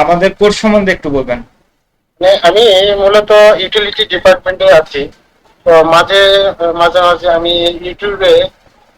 আমাদের কোর্স সম্বন্ধে একটু বলবেন। মানে আমি মূলত ইউটিলিটি ডিপার্টমেন্টে আছি। তো মাঝে মাঝে মাঝে আমি ইউটিউবে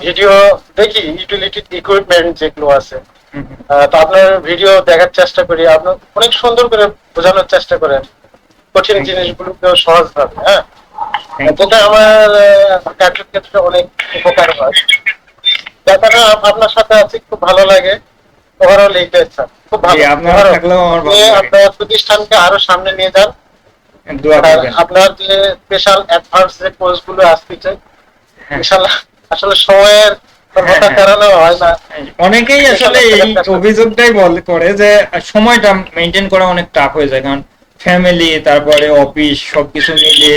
ভিডিও দেখি ইউটিলিটি ইকুইপমেন্ট যেগুলো আছে। তো আপনার ভিডিও দেখার চেষ্টা করি। আপনার অনেক সুন্দর করে বোঝানোর চেষ্টা করেন। কঠিন জিনিসগুলোকেও সহজ ভাবে হ্যাঁ যেটা আমার কাঠের ক্ষেত্রে অনেক উপকার হয়। ব্যাপারটা আপনার সাথে আছি খুব ভালো লাগে। ওভারঅল এইটাই স্যার খুব ভালো। আপনারা প্রতিষ্ঠানকে আরও সামনে নিয়ে যান। করবেন। আপনার যে স্পেশাল অ্যাডভান্স যে কোর্সগুলো আসতেছে হ্যাঁ। ইনশাল্লাহ আসলে সময়ের হ্যাঁ, হ্যাঁ। হয় অনেকেই আসলে এই অভিযোগটাই বল করে যে সময়টা মেনটেন করা অনেক টাফ হয়ে যায়। কারণ ফ্যামিলি তারপরে অফিস সবকিছু মিলিয়ে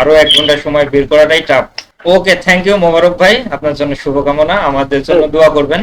আরও এক ঘণ্টা সময় বের করাটাই tough okay thank you Mubarak ভাই। আপনার জন্য শুভকামনা। আমাদের জন্য দোয়া করবেন।